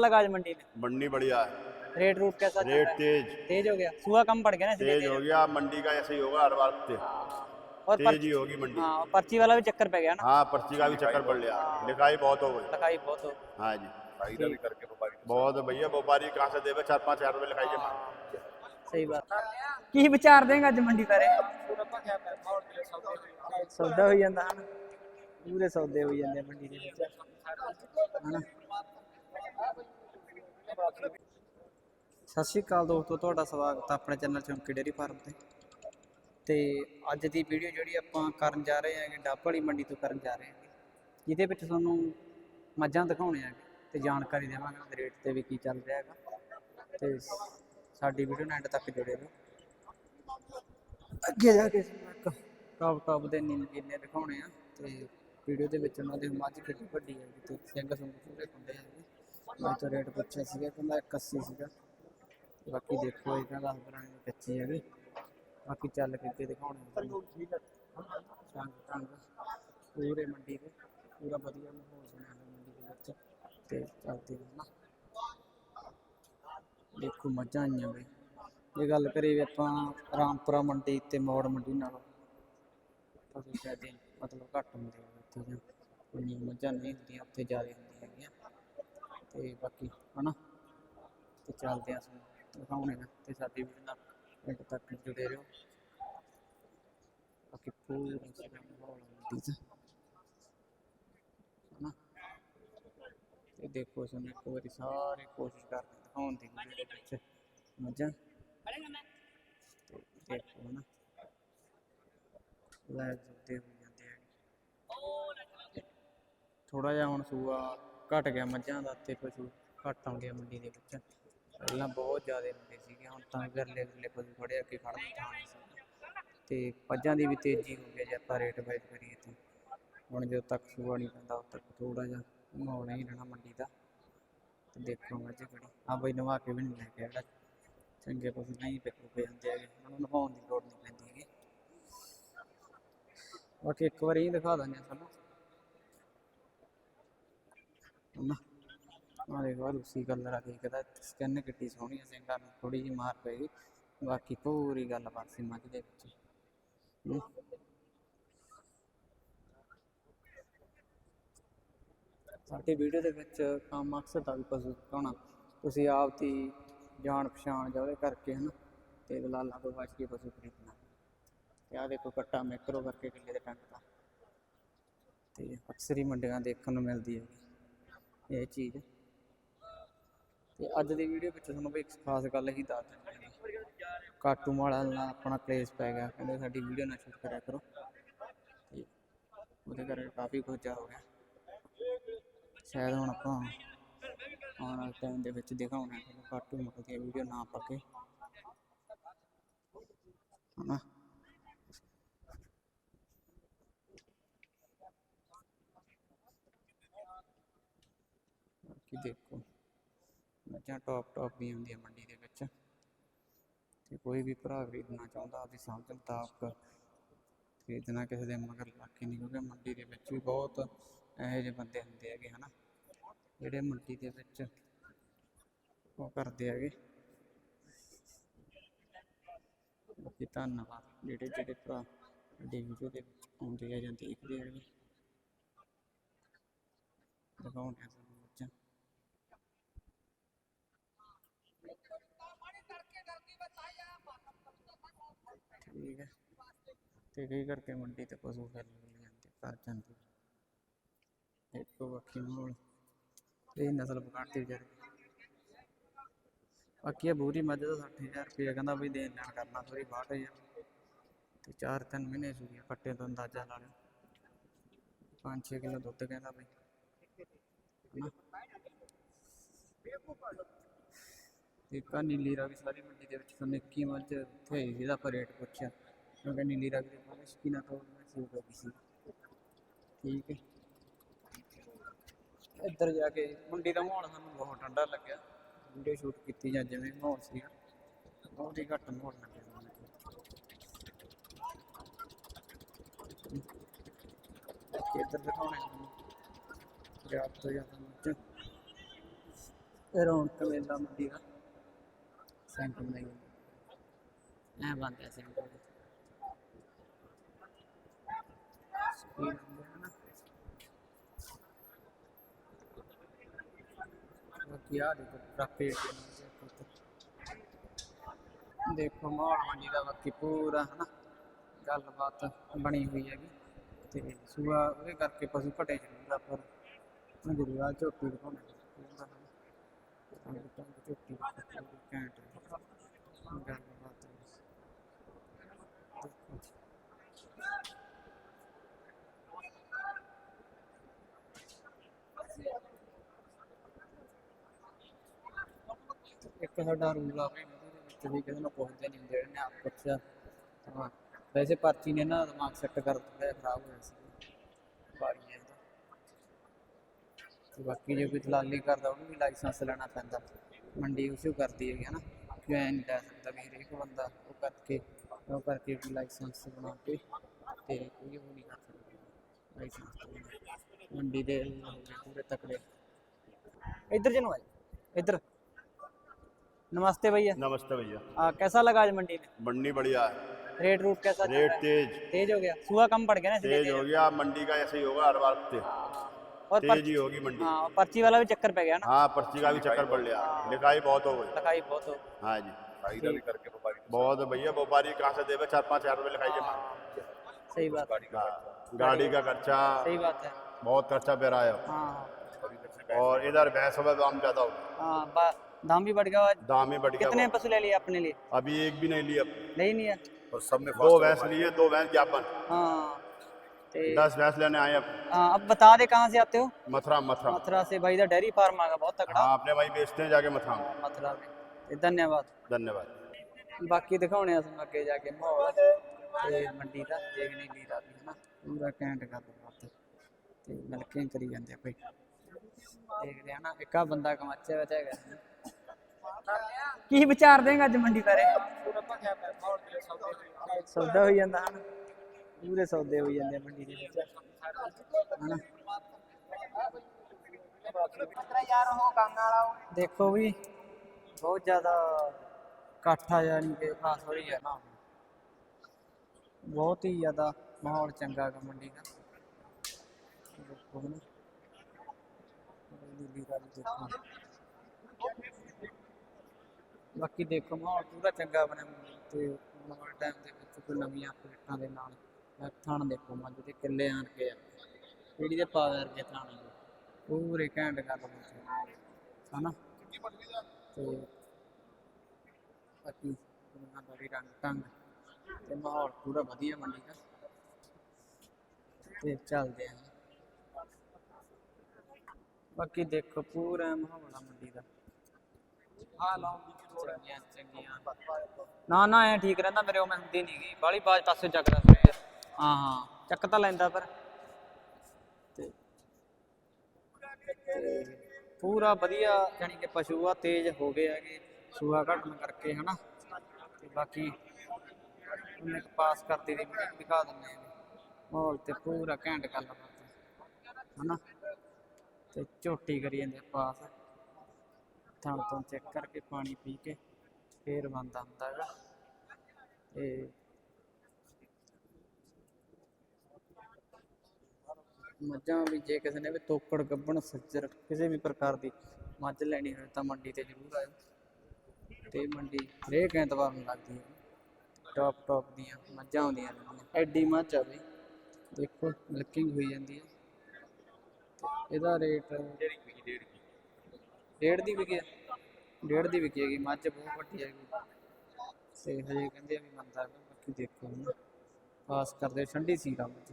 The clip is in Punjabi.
लगा आज मंडी में मंडी बढ़िया है रेट रूट कैसा चल रेट रहा है? तेज तेज हो गया सुबह कम पड़ गया ना इसलिए तेज हो गया मंडी का ऐसे ही होगा हर बार ते- और तेज पर्ची ही होगी मंडी हाँ पर्ची वाला भी चक्कर पे गया ना हाँ पर्ची का भी चक्कर पड़ लिया लिखाई बहुत हो गई लिखाई बहुत हो हाँ जी बहुत भैया व्यापारी कहाँ से देवे चार पाँच हजार रुपये लिखाई जमा सही बात ਕੀ ਵਿਚਾਰ ਦੇਗਾ ਅੱਜ ਮੰਡੀ ਬਾਰੇ ਸੌਦਾ ਹੋਈ ਜਾਂਦਾ ਹਨ ਪੂਰੇ ਸੌਦੇ ਹੋਈ ਜਾਂਦੇ ਆ ਮੰਡੀ ਦੇ ਵਿੱਚ ਹਨਾ ਸਤਿ ਸ਼੍ਰੀ ਅਕਾਲ ਦੋਸਤੋ, ਤੁਹਾਡਾ ਸਵਾਗਤ ਹੈ ਆਪਣੇ ਚੈਨਲ ਚੌਂਕੀ ਡੇਰੀ ਫਾਰਮ ਤੇ। ਤੇ ਅੱਜ ਦੀ ਵੀਡੀਓ ਜਿਹੜੀ ਆਪਾਂ ਕਰਨ ਜਾ ਰਹੇ ਹਾਂ ਕਿ ਡੱਬ ਵਾਲੀ ਮੰਡੀ ਤੋਂ ਕਰਨ ਜਾ ਰਹੇ ਹਾਂ ਜਿਹਦੇ ਵਿੱਚ ਤੁਹਾਨੂੰ ਮੱਝਾਂ ਦਿਖਾਉਣੇ ਆ ਤੇ ਜਾਣਕਾਰੀ ਦੇਵਾਂਗੇ ਉਹਦੇ ਰੇਟ ਤੇ ਵੀ ਕੀ ਚੱਲ ਰਿਹਾ ਹੈਗਾ। ਤੇ ਸਾਡੀ ਵੀਡੀਓ ਨਾਲ ਐਂਡ ਤੱਕ ਜੁੜੇ ਰਹੋ। ਅੱਗੇ ਜਾ ਕੇ ਇੱਕ ਟੌਪ ਟੌਪ ਦੇ ਨੀਲੇ ਦਿਖਾਉਣੇ ਆ ਤੇ ਵੀਡੀਓ ਦੇ ਵਿੱਚ ਉਹਨਾਂ ਦੀ ਮੱਝ ਕਿੱਡੀ ਵੱਡੀ ਹੈ ਤੇ ਸਿੰਘ ਸੰਗ ਪੂਰੇ ਖੁੱਲੇ ਹੈਗੇ ਮੈਂ ਤਾਂ ਰੇਟ ਪੁੱਛਿਆ ਸੀਗਾ ਕਹਿੰਦਾ 81 ਸੀਗਾ ਬਾਕੀ ਦੇਖੋ ਇਹ ਕਹਿੰਦਾ ਹਸਬਰਾਂ ਦੀ ਕੱਚੀ ਹੈਗੀ ਬਾਕੀ ਚੱਲ ਕੇ ਅੱਗੇ ਦਿਖਾਉਣੇ ਆ ਤੁਹਾਨੂੰ ਸੰਗ ਸੰਗ ਪੂਰੇ ਮੰਡੀ ਦੇ ਪੂਰਾ ਵਧੀਆ ਮਾਹੌਲ ਬਣਿਆ ਹੋਇਆ ਮੰਡੀ ਦੇ ਵਿੱਚ ਤੇ ਚੱਲਦੇ ਹਾਂ ਨਾ ਦੇਖੋ ਮੱਝਾਂ ਆਈਆਂ ਵੇ ਇਹ ਗੱਲ ਕਰੀਏ ਵੀ ਆਪਾਂ ਰਾਮਪੁਰਾ ਮੰਡੀ ਤੇ ਮੋੜ ਮੰਡੀ ਨਾਲੋਂ ਪਸ਼ੂ ਸ਼ਾਇਦ ਮਤਲਬ ਘੱਟ ਹੁੰਦੇ ਆ ਉੱਥੇ ਜਾਂ ਕੋਈ ਮੱਝਾਂ ਨਹੀਂ ਹੁੰਦੀਆਂ ਉੱਥੇ ਜ਼ਿਆਦਾ ਹੁੰਦੀਆਂ ਹੈਗੀਆਂ ਤੇ ਬਾਕੀ ਹਨਾ, ਤੇ ਚੱਲਦੇ ਆ ਸਾਨੂੰ ਦਿਖਾਉਣੇ ਆ ਤੇ ਸਾਡੀ ਵੀਡੀਓ ਨਾਲ ਐਂਡ ਤੱਕ ਜੁੜੇ ਰਹੋ। ਬਾਕੀ ਪੂਰਾ ਸਾਡਾ ਮਾਹੌਲ ਮੰਡੀ ਹਨਾ, ਤੇ ਦੇਖੋ ਸਾਨੂੰ ਇੱਕ ਵਾਰੀ ਸਾਰੇ ਕੋਸ਼ਿਸ਼ ਕਰਦੇ ਦਿਖਾਉਣ ਦੀ ਵੀਡੀਓ ਦੇ ਵਿੱਚ ਮੱਝਾਂ ਤੇ ਦੇਖੋ ਨਾ ਲੈ ਜੁੱਤੇ ਹੋ ਜਾਂਦੇ ਆ ਥੋੜਾ ਜਿਹਾ ਹੁਣ ਸੂਆ ਘਟ ਗਿਆ ਮੱਝਾਂ ਦਾ ਤੇ ਪਸ਼ੂ ਘੱਟ ਆਉਂਦੇ ਆ ਮੰਡੀ ਦੇ ਵਿੱਚ। ਪਹਿਲਾਂ ਬਹੁਤ ਜ਼ਿਆਦਾ ਹੁੰਦੇ ਸੀਗੇ, ਹੁਣ ਤਾਂ ਗਰਲੇ ਗਰਲੇ ਪਸ਼ੂ ਖੜੇ ਅੱਗੇ ਖੜਨ ਨੂੰ ਤੇ ਮੱਝਾਂ ਦੀ ਵੀ ਤੇਜ਼ੀ ਹੋ ਗਈ ਜੇ ਆਪਾਂ ਰੇਟ ਵਾਈਜ਼ ਕਰੀਏ ਤੇ। ਹੁਣ ਜਦੋਂ ਤੱਕ ਸੂਆ ਨਹੀਂ ਪੈਂਦਾ, ਉਦੋਂ ਤੱਕ ਥੋੜਾ ਜਿਹਾ ਮਾਹੌਲ ਨਹੀਂ ਰਹਿਣਾ ਮੰਡੀ ਦਾ। ਤੇ ਦੇਖੋ ਮੱਝ ਖੜੀ ਆ ਬਈ ਨਵਾ ਕੇ ਵੀ ਨਹੀਂ ਲੈ ਕੇ ਜਿਹੜਾ ਚੰਗੇ ਪਸ਼ੂ ਨਹੀਂ ਪਿਕ ਰੁਕੇ ਜਾਂਦੇ ਹੈਗੇ ਉਹਨਾਂ ਨੂੰ ਨਵਾਉਣ ਦੀ ਲੋੜ ਨਹੀਂ ਪੈਂਦੀ ਹੈਗੀ। ਬਾਕੀ ਇੱਕ ਵਾਰੀ ਹੀ ਦਿਖਾ ਦਿੰਦੇ ਆ ਸਾਨੂੰ ਨਾ ਆ ਦੇਖੋ ਰੂਸੀ ਕਲਰ ਆ ਦੇਖਦਾ ਸਕਿਨ ਕਿੱਡੀ ਸੋਹਣੀ ਆ ਸਿੰਘਾਂ ਨੂੰ ਥੋੜੀ ਜਿਹੀ ਮਾਰ ਪਏਗੀ ਬਾਕੀ ਪੂਰੀ ਗੱਲ ਬਾਤ ਸੀ ਮੱਝ ਦੇ ਵਿੱਚ। ਹਮ। ਵੀਡੀਓ ਦੇ ਵਿੱਚ ਕੰਮ ਮਕਸਦ ਆ ਵੀ ਪਸ਼ੂ ਦਿਖਾਉਣਾ ਤੁਸੀਂ ਆਪ ਦੀ ਜਾਣ ਪਛਾਣ ਜਾਂ ਉਹਦੇ ਕਰਕੇ ਹਨਾ, ਤੇ ਦਲਾਲਾਂ ਤੋਂ ਬਚ ਕੇ ਪਸ਼ੂ ਖਰੀਦਣਾ। ਤੇ ਆ ਦੇਖੋ ਕੱਟਾ ਮੈਕਰੋ ਕਰਕੇ ਕਿੱਲੇ ਦੇ ਟੰਗ ਦਾ। ਤੇ ਅਕਸਰ ਹੀ ਮੰਡੀਆਂ ਦੇਖਣ ਨੂੰ ਮਿਲਦੀ ਹੈ ਇਹ ਚੀਜ਼। ਤੇ ਅੱਜ ਦੀ ਵੀਡੀਓ ਵਿੱਚ ਤੁਹਾਨੂੰ ਵੀ ਇੱਕ ਖਾਸ ਗੱਲ ਹੀ ਦੱਸ ਦਿੰਦੇ ਹਾਂ ਕਾਟੂ ਵਾਲਾ ਨਾਲ ਆਪਣਾ ਕਲੇਸ਼ ਪੈ ਗਿਆ, ਕਹਿੰਦੇ ਸਾਡੀ ਵੀਡੀਓ ਨਾ ਸ਼ੂਟ ਕਰਿਆ ਕਰੋ। ਤੇ ਉਹਦੇ ਕਰਕੇ ਕਾਫੀ ਕੁਝ ਹੋ ਗਿਆ। ਸ਼ਾਇਦ ਹੁਣ ਆਪਾਂ ਆਉਣ ਵਾਲੇ ਟਾਈਮ ਦੇ ਵਿੱਚ ਦਿਖਾਉਣਾ ਤੁਹਾਨੂੰ ਕਾਟੂ ਮਕਲ ਦੀ ਵੀਡੀਓ ਨਾ ਪੱਕੇ। ਹਨਾ? ਬਾਕੀ ਦੇਖੋ। ਮੱਝਾਂ ਟੌਪ ਟੌਪ ਵੀ ਹੁੰਦੀਆਂ ਮੰਡੀ ਦੇ ਵਿੱਚ। ਤੇ ਕੋਈ ਵੀ ਭਰਾ ਖਰੀਦਣਾ ਚਾਹੁੰਦਾ, ਆਪਦੀ ਸਮਝ ਮੁਤਾਬਕ ਖਰੀਦਣਾ ਕਿਸੇ ਦੇ ਮਗਰ ਲੱਗ ਕੇ ਨਹੀਂ, ਕਿਉਂਕਿ ਮੰਡੀ ਦੇ ਵਿੱਚ ਵੀ ਬਹੁਤ ਇਹੋ ਜਿਹੇ ਬੰਦੇ ਹੁੰਦੇ ਹੈਗੇ, ਹਨਾ। ਜਿਹੜੇ ਮੰਡੀ ਦੇ ਵਿੱਚ ਉਹ ਕਰਦੇ ਹੈਗੇ। ਬਾਕੀ ਧੰਨਵਾਦ, ਜਿਹੜੇ ਜਿਹੜੇ ਭਰਾ ਸਾਡੀ ਵੀਡੀਓ ਦੇ ਵਿੱਚ ਆਉਂਦੇ ਆ ਜਾਂ ਦੇਖਦੇ ਹੈਗੇ। ਦਿਖਾਉਂਦੇ ਆ ਠੀਕ ਹੈ। ਤੇ ਕਈ ਕਰਕੇ ਮੰਡੀ ਤੇ ਪਸ਼ੂ ਫਿਰ ਮਿਲ ਘਰ ਜਾਂਦੇ ਦੇਖੋ ਬਾਕੀ ਮਾਹੌਲ। ਇਹ ਨਸਲ ਪਕਾੜਤੀ ਵਿਚਾਰੇ। ਬਾਕੀ ਇਹ ਬੂਰੀ ਮੱਝ ਦਾ 60000 ਰੁਪਏ ਕਹਿੰਦਾ ਵੀ ਦੇਣ ਲੈਣ ਕਰਨਾ ਥੋੜੀ 62000 ਤੇ 4-3 ਮਹੀਨੇ ਸੂਈਆਂ ਕੱਟੇ ਤੋਂ ਅੰਦਾਜ਼ਾ ਲਾ ਲਿਓ। 5-6 ਕਿਲੋ ਦੁੱਧ ਕਹਿੰਦਾ ਬਈ ਹਨਾ ਇੱਕ ਆ ਨੀਲੀ ਰਾਵੀ ਸਾਰੀ ਮੰਡੀ ਦੇ ਵਿੱਚ ਤੁਹਾਨੂੰ ਇੱਕੀ ਮੱਝ ਉੱਥੇ ਹੈਗੀ ਜਿਹਦਾ ਆਪਾਂ ਰੇਟ ਪੁੱਛਿਆ। ਕਿਉਂਕਿ ਨੀਲੀ ਰਾਵੀ ਦੇ ਕੋਲ ਸ਼ਕੀਨਾ ਤੋਂ ਸੀ ਹੋ ਗਈ ਸੀ। ਠੀਕ ਹੈ। ਇੱਧਰ ਜਾ ਕੇ ਮੰਡੀ ਦਾ ਮਾਹੌਲ ਸਾਨੂੰ ਬਹੁਤ ਠੰਡਾ ਲੱਗਿਆ। ਵੀਡੀਓ ਸ਼ੂਟ ਕੀਤੀ ਜਾਂ ਜਿਵੇਂ ਮਾਹੌਲ ਸੀਗਾ, ਬਹੁਤ ਹੀ ਘੱਟ ਮਾਹੌਲ ਲੱਗਿਆ ਮੈਨੂੰ ਬਾਕੀ ਇੱਧਰ ਦਿਖਾਉਣੇ ਤੁਹਾਨੂੰ ਪੰਜਾਬ ਤੋਂ ਜ਼ਿਆਦਾ ਮੱਝ। ਇਹ ਰੌਣਕ ਮੇਲਾ ਮੰਡੀ ਦਾ। ਸੈਂਟਰ ਨਹੀਂ ਐ ਬੰਦ ਸੈਂਟਰ ਸਪੀਡ ਨਾ ਬਾਕੀ ਆ ਦੇਖੋ ਟਰੱਕੇ ਦੇਖੋ ਮਾਹੌਲ ਮੰਡੀ ਦਾ ਬਾਕੀ ਪੂਰਾ ਹਨਾ ਗੱਲਬਾਤ ਬਣੀ ਹੋਈ ਹੈਗੀ ਤੇ ਸੂਆ ਉਹਦੇ ਕਰਕੇ ਪਸ਼ੂ ਘਟੇ ਜ਼ਰੂਰ ਆ ਪਰ ਹੁਣ ਜ਼ਰੂਰ ਆ ਝੋਟੀ ਦਿਖਾਉਣਾ ਪੂਰਾ ਹਨਾ ਟੰਗ ਟੰਗ ਝੋਟੀ ਪੂਰੀ ਘੈਂਟ ਗੱਲਬਾਤ ਦੇਖੋ ਇੱਕ ਸਾਡਾ ਰੂਲ ਆ ਵੀ ਉਹਦੇ ਵਿੱਚ ਵੀ ਕਿਸੇ ਨੂੰ ਪੁੱਛਦੇ ਨਹੀਂ ਜਿਹੜੇ ਨੇ ਆਪ ਪੁੱਛਿਆ ਹਾਂ ਵੈਸੇ ਪਰਚੀ ਨੇ ਨਾ ਦਿਮਾਗ ਸੈੱਟ ਕਰ ਦਿੱਤਾ ਖਰਾਬ ਹੋਇਆ ਸੀ ਬਾੜੀ ਹੈ ਤੇ ਬਾਕੀ ਜੇ ਕੋਈ ਦਲਾਲੀ ਕਰਦਾ ਉਹਨੂੰ ਵੀ ਲਾਇਸੈਂਸ ਲੈਣਾ ਪੈਂਦਾ ਮੰਡੀ ਉਸੇ ਕਰਦੀ ਹੈਗੀ ਹਨਾ ਕਿ ਐ ਨਹੀਂ ਲੈ ਸਕਦਾ ਵੀ ਹਰੇਕ ਬੰਦਾ ਉਹ ਕਰਕੇ ਉਹ ਕਰਕੇ ਵੀ ਲਾਇਸੈਂਸ ਬਣਾ ਕੇ ਤੇ ਕੋਈ ਉਹ ਨਹੀਂ ਕਰ ਸਕਦਾ ਲਾਇਸੈਂਸ ਮੰਡੀ ਦੇ ਹੋ ਗਏ ਪੂਰੇ ਤਕੜੇ इधर जनो भाई इधर नमस्ते भैया नमस्ते भैया आ, कैसा लगा आज मंडी में मंडी बढ़िया है रेट रूट कैसा चल रेट रहा है? तेज तेज हो गया सुबह कम पड़ गया ना इसलिए तेज हो गया मंडी का ऐसे ही होगा हर बार ते- और तेज पर्ची होगी मंडी। हाँ पर्ची वाला भी चक्कर पे गया ना। हाँ पर्ची का भी चक्कर पड़ लिया लिखाई बहुत हो गई। लिखाई बहुत हो हाँ जी। बहुत भैया व्यापारी कहाँ से देवे चार पाँच हज़ार रुपये लिखाई के सही बात हाँ, गाड़ी का खर्चा। सही बात है। बहुत खर्चा पे रहा है। हाँ। और इधर भैंस में दाम ज़्यादा हो गया। हाँ दाम भी बढ़ गया दाम ही बढ़ गया। कितने पशु ले लिए अपने लिए? अभी एक भी नहीं लिया नहीं नहीं है। और सब में दो भैंस लिए दो भैंस ज्ञापन। हाँ। ते दस भैंस लेने आए अब हाँ, अब बता दे कहाँ से आते हो मथुरा मथुरा मथुरा से भाई इधर डेयरी फार्म आ गया बहुत तगड़ा हाँ अपने भाई बेचते हैं जाके मथुरा में मथुरा में ते धन्यवाद धन्यवाद ਬਾਕੀ ਦਿਖਾਉਣੇ ਆ ਤੁਹਾਨੂੰ ਅੱਗੇ ਜਾ ਕੇ ਮਾਹੌਲ ਤੇ ਮੰਡੀ ਦਾ ਦੇਖ ਨਹੀਂ ਲੀਦਾ ਵੀ ਹਨਾ ਪੂਰਾ ਘੈਂਟ ਗੱਲਬਾਤ ਤੇ ਮਿਲਕੇ ਕਰੀ ਜਾਂਦੇ ਆ ਭਾਈ ਦੇਖਦੇ ਆ ਨਾ ਇੱਕ ਆ ਬੰਦਾ ਕਮਾਚੇ ਵਿੱਚ ਹੈਗਾ ਕੀ ਵਿਚਾਰ ਦੇਂਗਾ ਅੱਜ ਮੰਡੀ ਬਾਰੇ ਸੌਦਾ ਹੋਈ ਜਾਂਦਾ ਹਨ ਪੂਰੇ ਸੌਦੇ ਹੋਈ ਜਾਂਦੇ ਆ ਮੰਡੀ ਦੇ ਵਿੱਚ ਹਨਾ ਦੇਖੋ ਵੀ ਬਹੁਤ ਜ਼ਿਆਦਾ ਇਕੱਠ ਆ ਯਾਨੀ ਕਿ ਖਾਸ ਹੋ ਰਹੀ ਹੈ ਨਾ ਬਹੁਤ ਹੀ ਜ਼ਿਆਦਾ ਮਾਹੌਲ ਚੰਗਾ ਹੈ ਮੰਡੀ ਦਾ ਦੇਖੋ ਨਾ ਨੀਲੀ ਰਾਵੀ ਦੇਖੋ ਬਾਕੀ ਦੇਖੋ ਮਾਹੌਲ ਪੂਰਾ ਚੰਗਾ ਬਣਿਆ ਹੋਇਆ ਤੇ ਆਉਣ ਵਾਲੇ ਟਾਈਮ ਦੇ ਵਿੱਚ ਕੋਈ ਨਵੀਆਂ ਅਪਡੇਟਾਂ ਦੇ ਨਾਲ ਇਹ ਥਣ ਦੇਖੋ ਮੱਝ ਦੇ ਕਿੱਲੇ ਆਣ ਕੇ ਆ। ਜਿਹੜੀ ਦੇ ਪਾਵਰ ਦੇ ਥਣ ਪੂਰੇ ਘੈਂਟ ਗੱਲ ਹੁੰਦੀ ਹਨਾ? ਤੇ ਬਾਕੀ ਉਹਨਾਂ ਦਾ ਵੀ ਰੰਗ ਟੰਗ ਤੇ ਮਾਹੌਲ ਪੂਰਾ ਵਧੀਆ ਮੰਡੀ ਦਾ। ਤੇ ਚੱਲਦੇ ਆਂ। ਬਾਕੀ ਦੇਖੋ ਪੂਰਾ ਮਾਹੌਲ ਮੰਡੀ ਦਾ। ਨਾ ਨਾ ਐ ਠੀਕ ਰਹਿੰਦਾ ਮੇਰੇ ਉਹ ਮੈਂ ਹੁੰਦੀ ਨਹੀਂ ਗਈ ਬਾਲੀ ਬਾਜ ਪਾਸੇ ਚੱਕਦਾ ਫਿਰ ਹਾਂ ਹਾਂ। ਚੱਕ ਤਾਂ ਲੈਂਦਾ ਪਰ। ਤੇ ਪੂਰਾ ਵਧੀਆ ਜਾਨੀ ਕਿ ਪਸ਼ੂ ਆ, ਤੇਜ਼ ਹੋ ਗਏ ਹੈਗੇ। ਸੂਆ ਘਟਣ ਕਰਕੇ ਹਨਾ। ਤੇ ਬਾਕੀ ਉਹਨੇ ਪਾਸ ਕਰਤੀ ਦੀ ਵੀਡੀਓ ਦਿਖਾ ਦਿੰਦੇ ਆ। ਮਾਹੌਲ ਤੇ ਪੂਰਾ ਘੈਂਟ ਗੱਲਬਾਤ ਹਨਾ। ਤੇ ਝੋਟੀ ਕਰੀ ਜਾਂਦੇ ਪਾਸ। ਥਣ ਤੋਂ ਚੈੱਕ ਕਰਕੇ ਪਾਣੀ ਪੀ ਕੇ ਫੇਰ ਬੰਦਾ ਹੁੰਦਾ ਹੈਗਾ। ਤੇ ਮੱਝਾਂ ਵੀ ਜੇ ਕਿਸੇ ਨੇ ਵੀ ਤੋਕੜ ਗੱਬਣ, ਸੱਜਰ ਕਿਸੇ ਵੀ ਪ੍ਰਕਾਰ ਦੀ ਮੱਝ ਲੈਣੀ ਹੋਵੇ ਤਾਂ ਮੰਡੀ ਤੇ ਜ਼ਰੂਰ ਆਇਓ। ਤੇ ਮੰਡੀ ਹਰੇਕ ਐਤਵਾਰ ਨੂੰ ਲੱਗਦੀ ਹੈ। ਟੌਪ ਟੌਪ ਦੀਆਂ ਮੱਝਾਂ ਆਉਂਦੀਆਂ ਨੇ। ਐਡੀ ਮੱਝ ਆ ਬਈ। ਦੇਖੋ ਮਿਲਕਿੰਗ ਹੋਈ ਜਾਂਦੀ ਹੈ। ਇਹਦਾ ਰੇਟ ਡੇਢ ਦੀ ਵਿਕੀ ਹੈ ਡੇਢ ਦੀ ਵਿਕੀ ਹੈਗੀ, ਮੱਝ ਬਹੁਤ ਵੱਡੀ ਹੈਗੀ। ਤੇ ਹਜੇ ਕਹਿੰਦੇ ਆ ਵੀ ਮੰਦਾ ਬਾਕੀ ਦੇਖੋ ਹੁਣ। ਪਾਸ ਕਰਦੇ ਠੰਡੀ ਸੀ ਕੰਮ ਚ